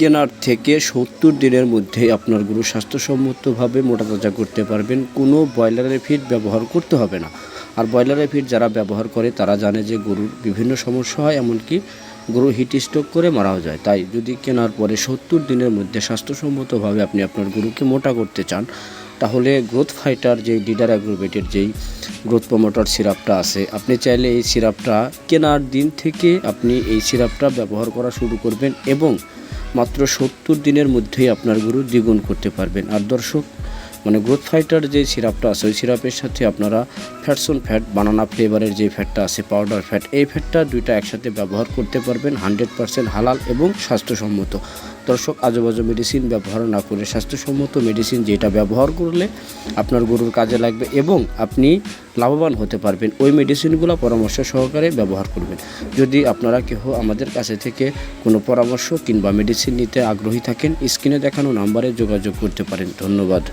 কেনার থেকে সত্তর দিনের মধ্যে আপনার গরু স্বাস্থ্যসম্মতভাবে মোটা তাজা করতে পারবেন। কোনো ব্রয়লারের ফিড ব্যবহার করতে হবে না। আর ব্রয়লারের ফিড যারা ব্যবহার করে, তারা জানে যে গরুর বিভিন্ন সমস্যা হয়, এমনকি গরু হিট স্ট্রোক করে মারাও যায়। তাই যদি কেনার পরে সত্তর দিনের মধ্যে স্বাস্থ্যসম্মতভাবে আপনি আপনার গরুকে মোটা করতে চান, তাহলে গ্রোথ ফাইটার যেই ডিডার অ্যাগ্রোভেটের যেই গ্রোথ প্রমোটার সিরাপটা আছে, আপনি চাইলে এই সিরাপটা কেনার দিন থেকে আপনি এই সিরাপটা ব্যবহার করা শুরু করবেন এবং মাত্র সত্তর দিনের মধ্যেই আপনার গরু দ্বিগুণ করতে পারবেন। আর দর্শক মানে গ্রোথ ফাইটার যে সিরাপটা আছে, ওই সিরাপের সাথে আপনারা ফ্যাটসন ফ্যাট বানানা ফ্লেভারের যে ফ্যাটটা আছে পাউডার ফ্যাট এই ফ্যাটটা দুইটা একসাথে ব্যবহার করতে পারবেন হান্ড্রেড পারসেন্ট হালাল এবং স্বাস্থ্যসম্মত। দর্শক, আজেবাজে মেডিসিন ব্যবহার না করে স্বাস্থ্যসম্মত মেডিসিন যেটা ব্যবহার করলে আপনার গরুর কাজে লাগবে এবং আপনি লাভবান হতে পারবেন। ওই মেডিসিনগুলো পরামর্শ সহকারে ব্যবহার করবেন। যদি আপনারা কেহ আমাদের কাছে থেকে কোনো পরামর্শ কিংবা মেডিসিন নিতে আগ্রহী থাকেন, স্ক্রিনে দেখানো নাম্বারে যোগাযোগ করতে পারেন। ধন্যবাদ।